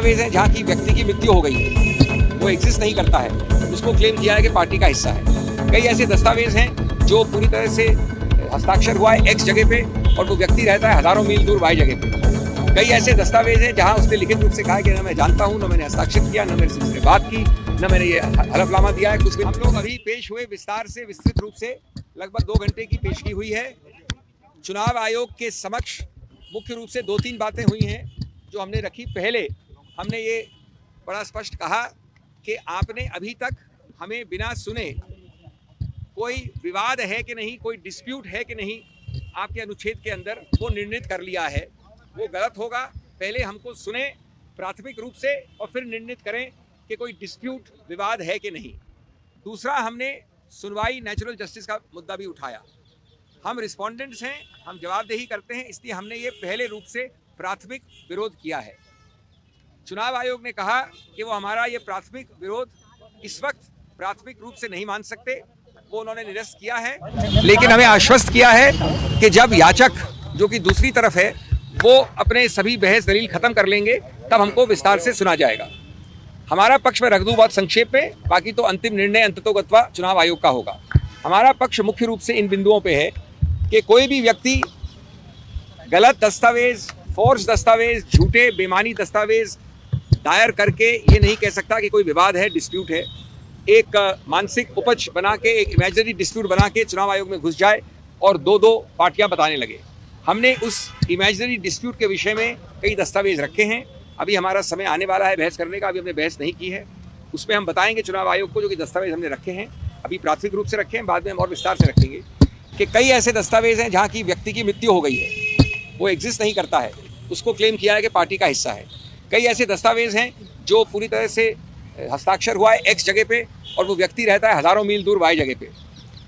दस्तावेज़ हैं जहाँ की व्यक्ति की मृत्यु हो गई वो एग्जिस्ट नहीं करता है। उसको क्लेम किया है कि पार्टी का हिस्सा है। कई ऐसे दस्तावेज़ हैं जो पूरी तरह से हस्ताक्षर हुआ है एक्स जगह पे और वो व्यक्ति रहता है हज़ारों मील दूर वाई जगह पे। कई ऐसे दस्तावेज़ हैं जहाँ उसने लिखित रूप से कहा कि ना मैं जानता हूँ, ना मैंने हस्ताक्षर किया, ना मेरे से बात की, ना मैंने ये हलफनामा दिया है, कुछ भी। हम लोग अभी पेश हुए विस्तार से, विस्तृत रूप से, लगभग दो घंटे की पेशगी हुई है। चुनाव आयोग के समक्ष मुख्य रूप से दो तीन बातें हुई हैं जो हमने रखी। पहले हमने ये बड़ा स्पष्ट कहा कि आपने अभी तक हमें बिना सुने कोई विवाद है कि नहीं, कोई डिस्प्यूट है कि नहीं, आपके अनुच्छेद के अंदर वो निर्णित कर लिया है। वो गलत होगा। पहले हमको सुने, प्राथमिक रूप से, और फिर निर्णित करें कि कोई डिस्प्यूट विवाद है कि नहीं। दूसरा, हमने सुनवाई नेचुरल जस्टिस का मुद्दा भी उठाया। हम रिस्पोंडेंट्स हैं, हम जवाबदेही करते हैं, इसलिए हमने ये पहले रूप से प्राथमिक विरोध किया है। चुनाव आयोग ने कहा कि वो हमारा ये प्राथमिक विरोध इस वक्त प्राथमिक रूप से नहीं मान सकते। वो उन्होंने निरस्त किया है। लेकिन हमें आश्वस्त किया है कि जब याचक, जो कि दूसरी तरफ़ है, वो अपने सभी बहस दलील खत्म कर लेंगे, तब हमको विस्तार से सुना जाएगा। हमारा पक्ष में रख दूँ बहुत संक्षेप में, बाकी तो अंतिम निर्णय अंततोगत्वा चुनाव आयोग का होगा। हमारा पक्ष मुख्य रूप से इन बिंदुओं पे है कि कोई भी व्यक्ति गलत दस्तावेज़ फोर्स दस्तावेज़, झूठे, बेमानी दस्तावेज़ दायर करके ये नहीं कह सकता कि कोई विवाद है डिस्प्यूट है। एक मानसिक उपज बना के, एक इमेजनरी डिस्प्यूट बना के चुनाव आयोग में घुस जाए और दो दो पार्टियाँ बताने लगे। हमने उस इमेजनरी डिस्प्यूट के विषय में कई दस्तावेज़ रखे हैं। अभी हमारा समय आने वाला है बहस करने का, अभी हमने बहस नहीं की है। उसमें हम बताएँगे चुनाव आयोग को जो कि दस्तावेज़ हमने रखे हैं। अभी प्राथमिक रूप से रखे हैं, बाद में हम और विस्तार से रखेंगे कि कई ऐसे दस्तावेज़ हैं जहाँ की व्यक्ति की मृत्यु हो गई है। वो एग्जिस्ट नहीं करता है। उसको क्लेम किया है कि पार्टी का हिस्सा है। कई ऐसे दस्तावेज़ हैं जो पूरी तरह से हस्ताक्षर हुआ है एक्स जगह पे और वो व्यक्ति रहता है हज़ारों मील दूर वाई जगह पे।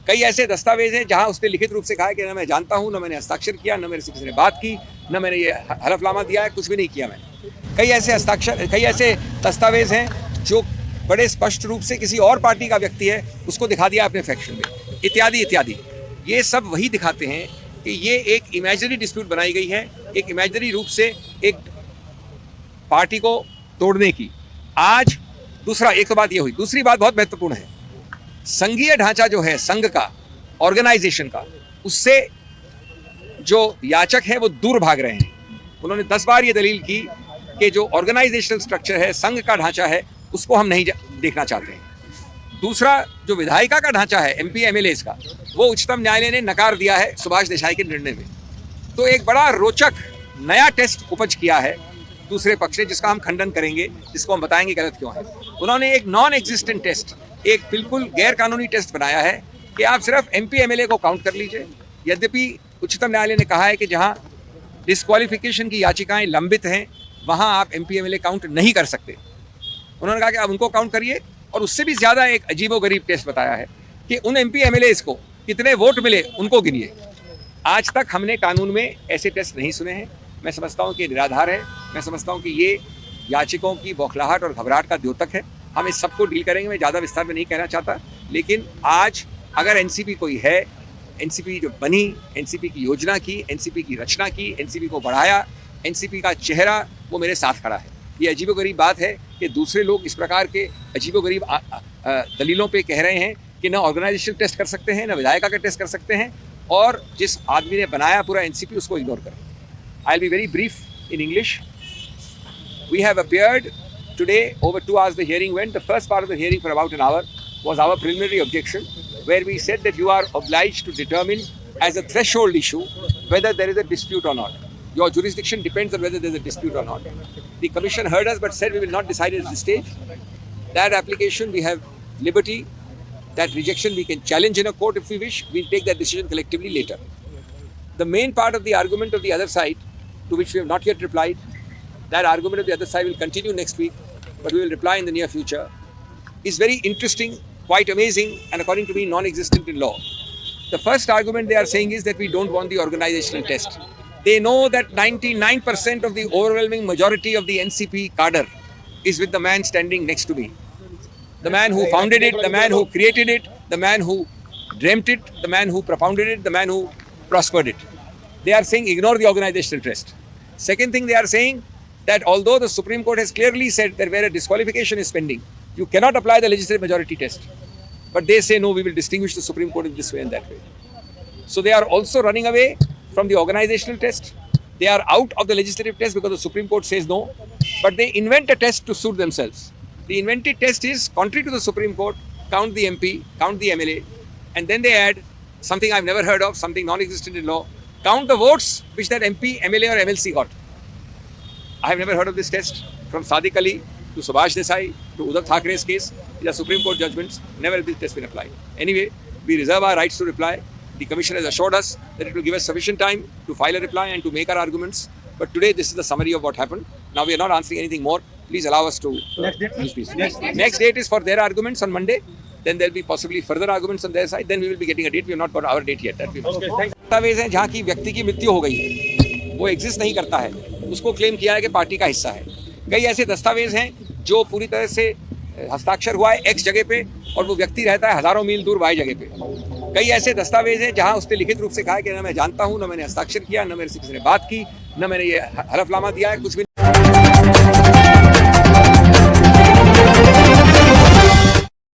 कई ऐसे दस्तावेज़ हैं जहाँ उसने लिखित रूप से कहा है कि ना मैं जानता हूँ, ना मैंने हस्ताक्षर किया, ना मेरे से किसी ने बात की, ना मैंने ये हलफनामा दिया है, कुछ भी नहीं किया मैंने। कई ऐसे हस्ताक्षर, कई ऐसे दस्तावेज़ हैं जो बड़े स्पष्ट रूप से किसी और पार्टी का व्यक्ति है, उसको दिखा दिया अपने फैक्शन में। इत्यादि इत्यादि। ये सब वही दिखाते हैं कि ये एक इमेजनरी डिस्प्यूट बनाई गई है, एक इमेजनरी रूप से एक पार्टी को तोड़ने की। आज दूसरा, एक तो बात ये हुई, दूसरी बात बहुत महत्वपूर्ण है। संघीय ढांचा जो है, संघ का ऑर्गेनाइजेशन का, उससे जो याचक है, वो दूर भाग रहे हैं। उन्होंने दस बार ये दलील की कि जो ऑर्गेनाइजेशनल स्ट्रक्चर है, संघ का ढांचा है, उसको हम नहीं देखना चाहते हैं। दूसरा, जो विधायिका का ढांचा है एम पी का, वो उच्चतम न्यायालय ने नकार दिया है सुभाष देसाई के निर्णय में। तो एक बड़ा रोचक, नया टेस्ट उपज किया है दूसरे पक्ष ने जिसका हम खंडन करेंगे, जिसको हम बताएँगे गलत क्यों है। उन्होंने एक नॉन एग्जिस्टेंट टेस्ट एक बिल्कुल गैर कानूनी टेस्ट बनाया है कि आप सिर्फ़ एम पी को काउंट कर लीजिए। यद्यपि उच्चतम न्यायालय ने कहा है कि जहाँ डिस्कालिफिकेशन की याचिकाएँ लंबित हैं, वहाँ आप एम पी काउंट नहीं कर सकते। उन्होंने कहा कि आप उनको काउंट करिए, और उससे भी ज़्यादा एक अजीबो गरीब टेस्ट बताया है कि उन एम पी को कितने वोट मिले, उनको गिनिए। आज तक हमने कानून में ऐसे टेस्ट नहीं सुने हैं। मैं समझता हूँ कि निराधार है। मैं समझता हूँ कि ये याचिकों की बौखलाहट और घबराहट का द्योतक है। हम इस सबको डील करेंगे, मैं ज़्यादा विस्तार में नहीं कहना चाहता, लेकिन आज अगर एनसीपी कोई है, एनसीपी जो बनी, एनसीपी की योजना की, एनसीपी की रचना की, एनसीपी को बढ़ाया, एनसीपी का चेहरा वो मेरे साथ खड़ा है। ये अजीबो गरीब बात है कि दूसरे लोग इस प्रकार के अजीबो गरीब दलीलों पे कह रहे हैं कि ना ऑर्गेनाइजेशन टेस्ट कर सकते हैं, ना विधायिका का टेस्ट कर सकते हैं, और जिस आदमी ने बनाया पूरा एनसीपी, उसको इग्नोर करें। I'll be very brief in English We have appeared today, over two hours the hearing went. The first part of the hearing for about an hour was our preliminary objection, where we said that you are obliged to determine as a threshold issue whether there is a dispute or not. Your jurisdiction depends on whether there is a dispute or not. The Commission heard us but said we will not decide at this stage. That application we have liberty. That rejection we can challenge in a court if we wish. We'll take that decision collectively later. The main part of the argument of the other side, to which we have not yet replied, that argument of the other side will continue next week, but we will reply in the near future, is very interesting, quite amazing, and according to me, non existent in law. The first argument they are saying is that we don't want the organizational test. They know that 99% of the overwhelming majority of the NCP cadre is with the man standing next to me. The man who founded it, the man who created it, the man who dreamt it, the man who propounded it, the man who prospered it. They are saying ignore the organizational test. Second thing they are saying that although the Supreme Court has clearly said that where a disqualification is pending, you cannot apply the legislative majority test. But they say, no, we will distinguish the Supreme Court in this way and that way. So they are also running away from the organizational test. They are out of the legislative test because the Supreme Court says no. But they invent a test to suit themselves. The invented test is contrary to the Supreme Court, count the MP, count the MLA, and then they add something I've never heard of, something non existent in law, count the votes which that MP, MLA, or MLC got. I have never heard of this test from Sadiq Ali to Subhash Desai to Uddhav Thackeray case या supreme court judgments never this test been apply anyway we reserve our rights to reply the commission is assured us that it will give us sufficient time to file a reply and to make our arguments but today this is the summary of what happen now we are not answering anything more please allow us to next date is for their arguments on Monday then there'll be possibly further arguments on their side. Then we will be getting a date. We have not got our date yet. That we okay, thank you. Ways hain jahan ki vyakti ki mrityu ho gayi hai wo exist nahi karta hai उसको claim किया है कि party का हिस्सा है। कई ऐसे दस्तावेज़ हैं जो पूरी तरह से हस्ताक्षर हुआ है एक्स जगह पे और वो व्यक्ति रहता है हज़ारों मील दूर वाई जगह पे। कई ऐसे दस्तावेज़ हैं जहाँ उसने लिखित रूप से कहा है कि ना मैं जानता हूँ, ना मैंने हस्ताक्षर किया, ना मेरे से किसी ने बात की, ना मैंने ये हलफनामा दिया है, कुछ भी